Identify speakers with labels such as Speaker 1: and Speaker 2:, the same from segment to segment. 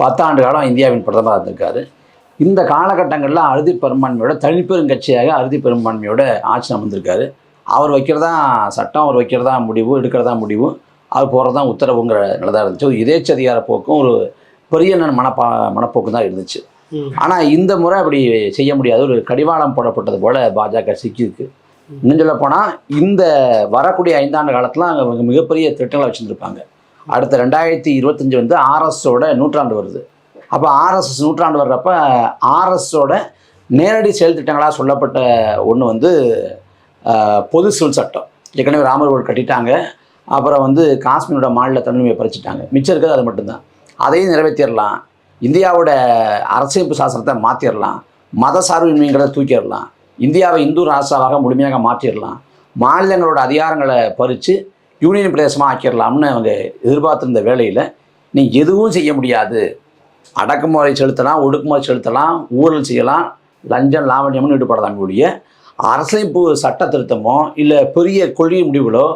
Speaker 1: பத்தாண்டு காலம் இந்தியாவின் பிரதமராக இருந்திருக்காரு. இந்த காலகட்டங்களில் அறுதி பெரும்பான்மையோட தனிப்பெருங்கட்சியாக அறுதி பெரும்பான்மையோட ஆட்சி அமர்ந்திருக்காரு. அவர் வைக்கிறதா சட்டம் அவர் வைக்கிறதா முடிவு எடுக்கிறதா முடிவு அவர் போகிறதா உத்தரவுங்கிற நிலதான் இருந்துச்சு. ஒரு எதேச்சதிகார போக்கும் ஒரு பெரிய மனப்பா மனப்போக்கு தான் இருந்துச்சு. ஆனால் இந்த முறை அப்படி செய்ய முடியாது. ஒரு கடிவாளம் போடப்பட்டது போல பாஜக சிக்கியிருக்கு. இன்னும் சொல்ல போனால் இந்த வரக்கூடிய ஐந்தாண்டு காலத்தில் அவங்க மிகப்பெரிய திட்டங்களை வச்சுருப்பாங்க அடுத்த ரெண்டாயிரத்தி இருபத்தஞ்சு வந்து ஆர்எஸோட நூற்றாண்டு வருது. அப்போ ஆர்எஸ்எஸ் நூற்றாண்டு வர்றப்ப ஆர்எஸோட நேரடி செயல் திட்டங்களாக சொல்லப்பட்ட ஒன்று வந்து பொது சிவில் சட்டம். ஏற்கனவே ராமர் கோவில் கட்டிட்டாங்க. அப்புறம் வந்து காஷ்மீரோட மாநில தன்மையை பறிச்சிட்டாங்க. மிச்சம் இருக்கிறது அது மட்டும்தான். அதையும் நிறைவேற்றிடலாம். இந்தியாவோட அரசியலமைப்பு சாசனத்தை மாற்றிடலாம் மத சார்பின்மைங்கிறத தூக்கிடலாம். இந்தியாவை இந்து ராசாவாக முழுமையாக மாற்றிடலாம். மாநிலங்களோட அதிகாரங்களை பறித்து யூனியன் பிரதேசமாக ஆக்கிடலாம்னு அவங்க எதிர்பார்த்துருந்த வேலையில் நீ எதுவும் செய்ய முடியாது. அடக்குமுறை செலுத்தலாம் ஒடுக்குமுறை செலுத்தலாம் ஊழல் செய்யலாம் லஞ்சம் லாவண்யம்னு ஈடுபடலாம் கூடிய அரசமைப்பு சட்ட திருத்தமோ இல்லை பெரிய கொள்கை முடிவுகளோ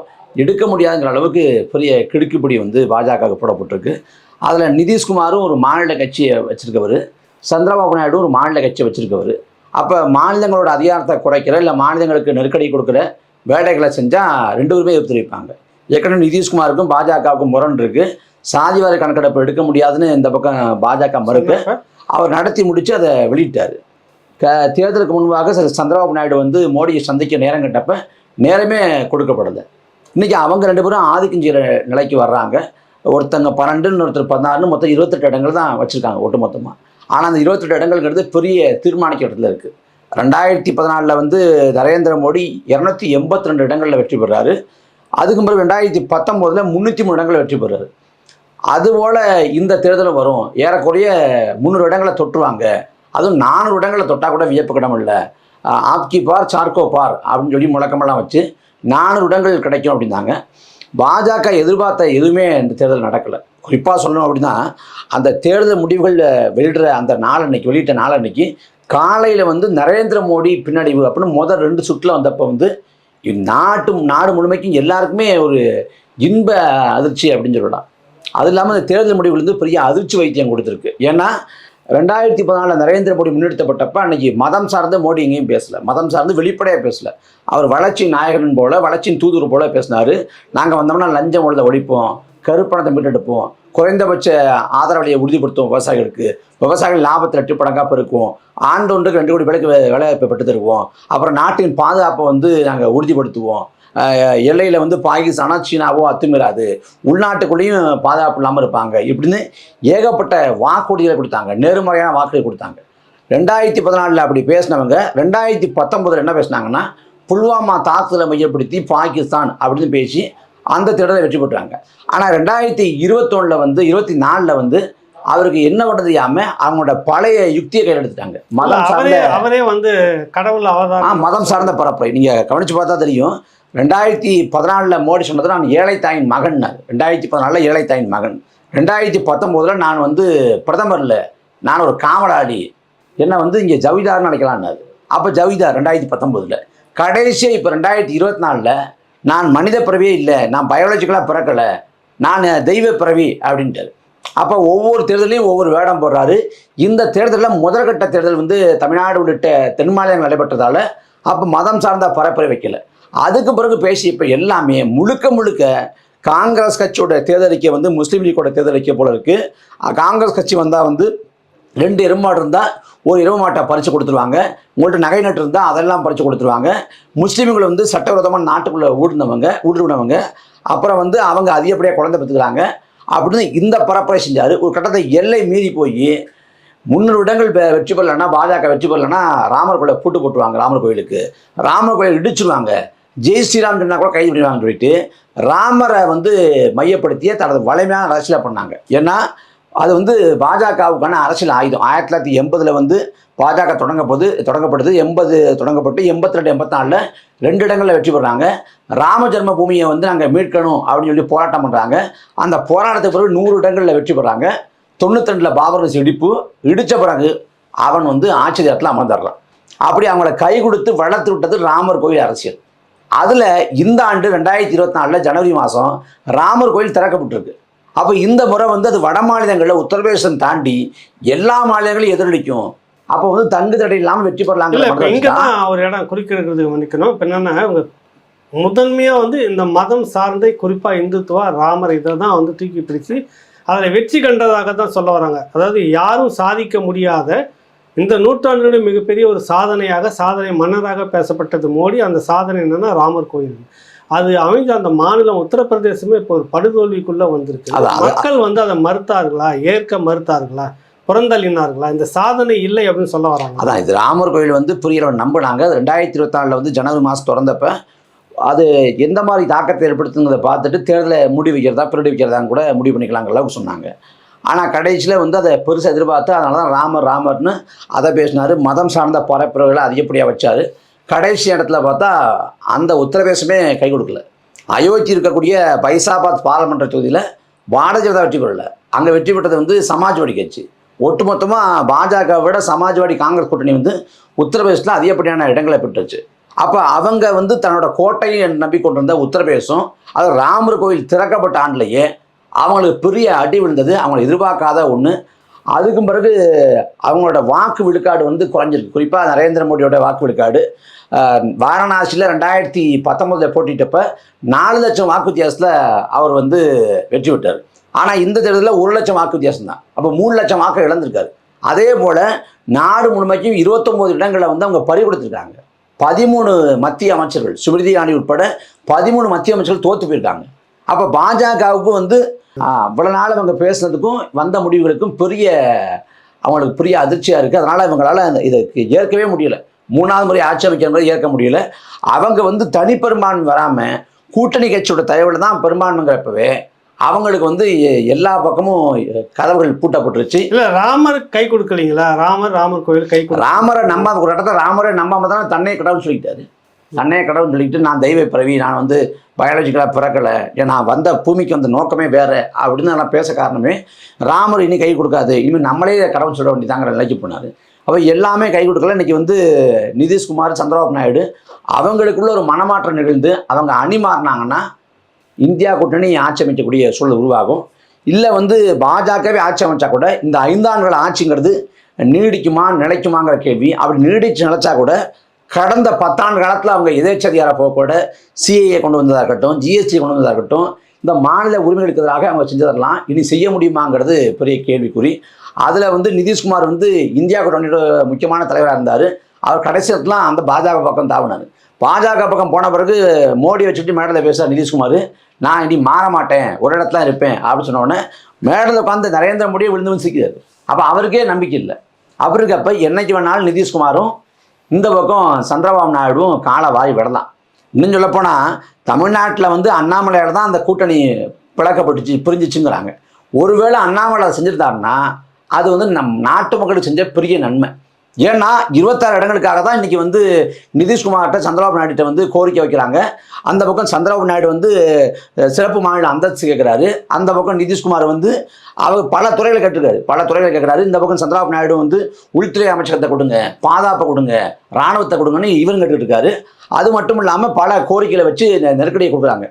Speaker 1: எடுக்க முடியாதுங்கிற அளவுக்கு பெரிய கிடுக்குப்பிடி வந்து பாஜக போடப்பட்டிருக்கு. அதில் நிதிஷ்குமாரும் ஒரு மாநில கட்சியை வச்சுருக்கவர் சந்திரபாபு நாயுடு ஒரு மாநில கட்சியை வச்சுருக்கவர். அப்போ மாநிலங்களோட அதிகாரத்தை குறைக்கிற இல்லை மாநிலங்களுக்கு நெருக்கடி கொடுக்குற வேலைகளை செஞ்சால் ரெண்டு பேருமே எதிர்த்து வைப்பாங்க ஏற்கனவே நிதிஷ்குமாருக்கும் பாஜகவுக்கும் முரண் இருக்கு. சாதிவாரி கணக்கெடுப்பு எடுக்க முடியாதுன்னு இந்த பக்கம் பாஜக மறுக்க அவர் நடத்தி முடித்து அதை வெளியிட்டார். க தேர்தலுக்கு முன்பாக சந்திரபாபு நாயுடு வந்து மோடியை சந்திக்க நேரம் கட்டப்ப நேரமே கொடுக்கப்படலை. இன்றைக்கி அவங்க ரெண்டு பேரும் ஆதிக்கம் செய்கிற நிலைக்கு வர்றாங்க. ஒருத்தங்க பன்னெண்டுன்னு ஒருத்தர் பதினாறுன்னு மொத்தம் இருபத்தெட்டு இடங்கள் தான் வச்சுருக்காங்க ஒட்டு மொத்தமாக ஆனால் அந்த இருபத்தெட்டு இடங்கள்ங்கிறது பெரிய தீர்மானிக்க இடத்துல இருக்குது ரெண்டாயிரத்தி பதினாலில் வந்து நரேந்திர மோடி இரநூத்தி எண்பத்தி ரெண்டு இடங்களில் வெற்றி பெறாரு. அதுக்கு பிறகு ரெண்டாயிரத்தி பத்தொம்போதில் முந்நூற்றி மூணு இடங்களில் வெற்றி பெறாரு. அதுபோல் இந்த தேர்தலும் வரும். ஏறக்குறைய முந்நூறு இடங்களை தொட்டுருவாங்க. அதுவும் நானூறு இடங்களை தொட்டால் கூட வியப்பு கிடம் இல்லை. ஆப்கி பார் சார்கோ பார் அப்படின்னு சொல்லி முழக்கமெல்லாம் வச்சு நானூறு இடங்கள் கிடைக்கும் அப்படின்னாங்க. பாஜக எதிர்பார்த்த எதுவுமே இந்த தேர்தல் நடக்கலை. குறிப்பாக சொல்லணும் அப்படின்னா அந்த தேர்தல் முடிவுகள் வெளியிடுற அந்த நாளன்னைக்கு வெளியிட்ட நாளன்னைக்கு காலையில் வந்து நரேந்திர மோடி பின்னடைவு அப்படின்னு முதல் ரெண்டு சுற்றில் வந்தப்போ வந்து நாட்டு நாடு முழுமைக்கும் எல்லாருக்குமே ஒரு இன்ப அதிர்ச்சி அப்படின்னு சொல்லலாம். அது இல்லாமல் இந்த தேர்தல் முடிவுலேருந்து பெரிய அதிர்ச்சி வைத்தியம் கொடுத்துருக்கு. ஏன்னா ரெண்டாயிரத்தி பதினாலில் நரேந்திர மோடி முன்னெடுத்தப்பட்டப்ப அன்றைக்கி மதம் சார்ந்த மோடி எங்கேயும் பேசல. மதம் சார்ந்து வெளிப்படையாக பேசலை. அவர் வளர்ச்சி நாயகன் போல் வளர்ச்சியின் தூதுவர் போல பேசினார். நாங்கள் வந்தோம்னா லஞ்சம் ஒழுத ஒழிப்போம். கருப்பணத்தை மீட்டெடுப்போம். குறைந்தபட்ச ஆதரவலையை உறுதிப்படுத்துவோம் விவசாயிகளுக்கு. விவசாயிகள் லாபத்தில் எட்டு படங்காக பெருக்குவோம். ஆண்டு ஒன்றுக்கு ரெண்டு கோடி விலைக்கு வே- வேலைவாய்ப்பை பெற்று தருவோம் அப்புறம் நாட்டின் பாதுகாப்பை வந்து நாங்கள் உறுதிப்படுத்துவோம். எல்லையில் வந்து பாகிஸ்தானோ சீனாவோ அத்துமீறாது. உள்நாட்டுக்குள்ளேயும் பாதுகாப்பு இல்லாமல் இருப்பாங்க. இப்படின்னு ஏகப்பட்ட வாக்குறுதிகளை கொடுத்தாங்க. நேர்மறையான வாக்குறுதி கொடுத்தாங்க. ரெண்டாயிரத்தி பதினாலில் அப்படி பேசினவங்க ரெண்டாயிரத்தி பத்தொன்பதில் என்ன பேசினாங்கன்னா புல்வாமா தாக்குதலை மையப்படுத்தி பாகிஸ்தான் அப்படின்னு பேசி அந்த தேர்தலை வெற்றி பெற்றாங்க. ஆனால் ரெண்டாயிரத்தி இருபத்தொன்னில் வந்து இருபத்தி நாலில் வந்து அவருக்கு என்ன பண்ணுறது தெரியாம அவங்களோட பழைய யுக்தியை கையில் எடுத்துட்டாங்க. மதம்
Speaker 2: அவரே
Speaker 1: சார்ந்த
Speaker 2: அவரே வந்து கடவுள் அவதாரம்
Speaker 1: மதம் சார்ந்த பரப்புரை. நீங்கள் கவனித்து பார்த்தா தெரியும். ரெண்டாயிரத்தி பதினாலில் மோடி சொன்னது நான் ஏழை தாயின் மகன் ரெண்டாயிரத்தி பதினாலில் ஏழை தாயின் மகன். ரெண்டாயிரத்தி பத்தொம்போதில் நான் வந்து பிரதமரில் நான் ஒரு காவலாளி. என்ன வந்து இங்கே ஜவிதார்னு நினைக்கலான்னாரு அப்போ ஜவிதார் ரெண்டாயிரத்தி பத்தொம்போதில் கடைசியாக இப்போ ரெண்டாயிரத்தி இருபத்தி நாலில் நான் மனித பிறவியே இல்லை நான் பயாலஜிக்கலாக பிறக்கலை நான் தெய்வ பிறவி அப்படின்ட்டு அப்போ ஒவ்வொரு தேர்தலையும் ஒவ்வொரு வேடம் போடுறாரு. இந்த தேர்தலில் முதற்கட்ட தேர்தல் வந்து தமிழ்நாடு உள்ளிட்ட தென் மாநிலங்கள் நடைபெற்றதால் அப்போ மதம் சார்ந்த பரப்புரை வைக்கல. அதுக்கு பிறகு பேசி இப்போ எல்லாமே முழுக்க முழுக்க காங்கிரஸ் கட்சியோட தேர்தலிக்க வந்து முஸ்லீம் லீக்கோட தேர்தலிக்கை போல இருக்குது காங்கிரஸ் கட்சி வந்தால் வந்து ரெண்டு எருமாடு இருந்தால் ஒரு எரும மாட்டை பறித்து கொடுத்துருவாங்க. உங்கள்கிட்ட நகை நட்டு இருந்தால் அதெல்லாம் பறித்து கொடுத்துருவாங்க. முஸ்லீம்கள் வந்து சட்டவிரோதமாக நாட்டுக்குள்ளே ஊடுனவங்க ஊடுருவினவங்க அப்புறம் வந்து அவங்க அதிகப்படியாக குழந்தை பெற்றுக்கிறாங்க. அப்படின்னு இந்த பரப்புரை செஞ்சார். ஒரு கட்டத்தை எல்லை மீறி போய் முந்நூறு இடங்கள் வெற்றி பெறலன்னா பாஜக வெற்றி பெறலன்னா ராமர் கோயிலை பூட்டு போட்டுருவாங்க ராமர் கோயிலுக்கு. ராமர் கோயில் இடிச்சிருவாங்க. ஜெய் ஸ்ரீராம் சொன்னா கூட கைது பண்ணிடுவாங்கன்னு சொல்லிட்டு ராமரை வந்து மையப்படுத்தியே தனது வலிமையான அரசியலாக பண்ணாங்க. ஏன்னா அது வந்து பாஜகவுக்கான அரசியல் ஆயுதம். ஆயிரத்தி தொள்ளாயிரத்தி எண்பதில் வந்து பாஜக தொடங்கப்போது தொடங்கப்பட்டது எண்பது தொடங்கப்பட்டு எண்பத்தி ரெண்டு எண்பத்தி நாலில் ரெண்டு இடங்களில் வெற்றி பெறாங்க. ராம ஜென்ம பூமியை வந்து நாங்கள் மீட்கணும் அப்படின்னு சொல்லி போராட்டம் பண்ணுறாங்க அந்த போராட்டத்துக்கு பிறகு நூறு இடங்களில் வெற்றி பெறாங்க. தொண்ணூத்தி ரெண்டில் பாபர் இடிப்பு இடித்த பிறகு அவன் வந்து ஆட்சி அமர்ந்துடுறான் அப்படி அவங்கள கை கொடுத்து வளர்த்து விட்டது ராமர் கோயில் அரசியல். அதில் இந்த ஆண்டு ரெண்டாயிரத்தி இருபத்தி நாலில் ஜனவரி மாதம் ராமர் கோயில் திறக்கப்பட்டிருக்கு. அப்போ இந்த முறை வந்து அது வட மாநிலங்களில் உத்தரப்பிரதேசம் தாண்டி எல்லா மாநிலங்களையும் எதிரொலிக்கும். அப்போ வந்து தங்கு தடை இல்லாமல் வெற்றி
Speaker 2: இங்க தான் ஒரு இடம் குறிக்கிறது மன்னிக்கணும். இப்ப என்னன்னா இவங்க முதன்மையா வந்து இந்த மதம் சார்ந்த குறிப்பா இந்துத்துவா ராமர் இதை தான் வந்து தூக்கி பிடிச்சு அதுல வெற்றி கண்டதாக தான் சொல்ல வராங்க. அதாவது யாரும் சாதிக்க முடியாத இந்த நூற்றாண்டினுடைய மிகப்பெரிய ஒரு சாதனையாக சாதனை மன்னராக பேசப்பட்டது மோடி. அந்த சாதனை என்னன்னா ராமர் கோயில் அது அமைஞ்ச அந்த மாநிலம் உத்தரப்பிரதேசமே இப்போ ஒரு படுதோல்விக்குள்ள வந்திருக்கு. மக்கள் வந்து அதை மறுத்தார்களா? ஏற்க மறுத்தார்களா? புறந்தள்ளினார்களா? இந்த சாதனை இல்லை அப்படின்னு சொல்ல வராங்க.
Speaker 1: அதான் இது ராமர் கோயில் வந்து புரியறவன் நம்பினாங்க. ரெண்டாயிரத்தி இருபத்தி நாலில் வந்து ஜனவரி மாதம் திறந்தப்ப அது எந்த மாதிரி தாக்கத்தை ஏற்படுத்துங்கிறத பார்த்துட்டு தேர்தலை முடிவு வைக்கிறதா பிரிடி வைக்கிறதான்னு கூட முடிவு பண்ணிக்கலாங்கிற அளவுக்கு சொன்னாங்க. ஆனால் கடைசியில் வந்து அதை பெருசாக எதிர்பார்த்து அதனால தான் ராமர் ராமர்னு அதை பேசினார். மதம் சார்ந்த பரப்புரைகளை அதிகப்படியாக வச்சார். கடைசி இடத்துல பார்த்தா அந்த உத்தரப்பிரதேசமே கை கொடுக்கல. அயோத்தி இருக்கக்கூடிய பைசாபாத் பாராளுமன்ற தொகுதியில் பாரதிய ஜனதா வெற்றி பெறல. அங்கே வெற்றி பெற்றது வந்து சமாஜ்வாடி கட்சி. ஒட்டுமொத்தமாக பாஜகவை விட சமாஜ்வாடி காங்கிரஸ் கூட்டணி வந்து உத்தரப்பிரதேசத்தில் அதிகப்படியான இடங்களை பெற்றுச்சு. அப்போ அவங்க வந்து தன்னோட கோட்டையை நம்பிக்கொண்டிருந்த உத்தரப்பிரதேசம் அது ராமர் கோயில் திறக்கப்பட்ட ஆண்டுலேயே அவங்களுக்கு பெரிய அடி விழுந்தது. அவங்களை எதிர்பார்க்காத ஒன்று அதுக்கும் பிறகு அவங்களோட வாக்கு விழுக்காடு வந்து குறைஞ்சிருக்கு. குறிப்பாக நரேந்திர மோடியோட வாக்கு விழுக்காடு. வாரணாசியில் ரெண்டாயிரத்தி பத்தொம்போதில் போட்டிட்டப்ப நாலு லட்சம் வாக்கு வித்தியாசத்தில் அவர் வந்து வெற்றி பெற்றார். ஆனால் இந்த தேர்தலில் ஒரு லட்சம் வாக்கு வித்தியாசம் தான். அப்போ மூணு லட்சம் வாக்கு இழந்திருக்காரு. அதே போல் நாடு முழுமைக்கும் இருபத்தொம்போது இடங்களை வந்து அவங்க பறி கொடுத்துருக்காங்க. பதிமூணு மத்திய அமைச்சர்கள் சுமிருதி ஆணி உட்பட பதிமூணு மத்திய அமைச்சர்கள் தோற்று போயிருக்காங்க. அப்போ பாஜகவுக்கு வந்து ஆஹ், இவ்வளவு நாள் அவங்க பேசுனதுக்கும் வந்த முடிவுகளுக்கும் பெரிய அவங்களுக்கு பெரிய அதிர்ச்சியாக இருக்குது அதனால் இவங்களால இதுக்கு ஏற்கவே முடியல. மூணாவது முறை ஆட்சி அமைக்கிற முறை ஏற்க முடியல. அவங்க வந்து தனிப்பெரும்பான்மை வராமல் கூட்டணி கட்சியோட தயவில் தான் பெரும்பான்மைங்கிறப்பவே அவங்களுக்கு வந்து எல்லா பக்கமும் கதவுகள் பூட்டப்பட்டுருச்சு.
Speaker 2: இல்ல ராமர் கை கொடுக்கலீங்களா? ராமர் ராமர் கோயில் கை
Speaker 1: ராமரை நம்பாத ஒரு இடத்த ராமரை நம்பாம தானே தன்னை கடவுள் சொல்லிட்டாரு. அன்னைய கடவுள் சொல்லிக்கிட்டு நான் தெய்வ பிறவி நான் வந்து பயாலஜிக்கலாக பிறக்கலை. ஏன்னா நான் வந்த பூமிக்கு வந்த நோக்கமே வேறு. அப்படின்னு நான் பேச காரணமே ராமர் இனி கை கொடுக்காது. இனிமேல் நம்மளே கடவுள் சொல்ல வேண்டியதாங்கிற நிலைக்கு போனார். அப்போ எல்லாமே கை கொடுக்கல. இன்னைக்கு வந்து நிதிஷ்குமார் சந்திரபாபு நாயுடு அவங்களுக்குள்ள ஒரு மனமாற்றம் நிகழ்ந்து அவங்க அணி மாறினாங்கன்னா இந்தியா கூட்டணி ஆட்சி அமைக்கக்கூடிய சூழல் உருவாகும். இல்லை வந்து பாஜகவே ஆட்சி அமைச்சா கூட இந்த ஐந்தாண்டுகள் ஆட்சிங்கிறது நீடிக்குமா நிலைக்குமாங்கிற கேள்வி. அப்படி நீடிச்சு நிலைச்சா கூட கடந்த பத்தாண்டு காலத்தில் அவங்க எதேச்சதிகார போக்கோட சிஏஏ கொண்டு வந்ததாக இருக்கட்டும் ஜிஎஸ்டி கொண்டு வந்ததாக இருக்கட்டும் இந்த மாநில உரிமைகளுக்கு எதிராக அவங்க செஞ்சதெல்லாம் இனி செய்ய முடியுமாங்கிறது பெரிய கேள்விக்குறி. அதில் வந்து நிதிஷ்குமார் வந்து இந்தியா கூட்டணியோட முக்கியமான தலைவராக இருந்தார். அவர் கடைசியத்துலாம் அந்த பாஜக பக்கம் தாவினார். பாஜக பக்கம் போன பிறகு மோடி வச்சுட்டு மேடலில் பேசுகிறார் நிதிஷ்குமார். நான் இனி மாற மாட்டேன். ஒரு இடத்துல இருப்பேன். அப்படின்னு சொன்னோடனே மேடலில் உட்காந்து நரேந்திர மோடியை விழுந்து வந்து சிக்கிறார் அப்போ அவருக்கே நம்பிக்கை இல்லை. அவருக்கு அப்போ என்னைக்கு வேணாலும் நிதிஷ்குமாரும் இந்த பக்கம் சந்திரபாபு நாயுடுவும் காலை வாய் விடலாம். இன்னும் சொல்லப்போனால் தமிழ்நாட்டில் வந்து அண்ணாமலையால் தான் அந்த கூட்டணி பிளக்கப்பட்டுச்சு பிரிஞ்சிச்சுங்கிறாங்க. ஒருவேளை அண்ணாமலை செஞ்சுருந்தாருன்னா செஞ்சிருந்தாருன்னா அது வந்து நம் நாட்டு மக்களுக்கு செஞ்ச பெரிய நன்மை. ஏன்னா இருபத்தாறு இடங்களுக்காக தான் இன்றைக்கி வந்து நிதிஷ்குமார்கிட்ட சந்திரபாபு நாயுடுகிட்ட வந்து கோரிக்கை வைக்கிறாங்க. அந்த பக்கம் சந்திரபாபு நாயுடு வந்து சிறப்பு மாநில அந்தஸ்து கேட்குறாரு. அந்த பக்கம் நிதிஷ்குமார் வந்து அவர் பல துறைகளை கேட்டுருக்காரு பல துறைகளை கேட்குறாரு. இந்த பக்கம் சந்திரபாபு நாயுடு வந்து உள்துறை அமைச்சகத்தை கொடுங்க பாதுகாப்பை கொடுங்க இராணுவத்தை கொடுங்கன்னு இவரும் கேட்டுட்டு இருக்காரு. அது மட்டும் இல்லாமல் பல கோரிக்கைகளை வச்சு நெருக்கடியை கொடுக்குறாங்க.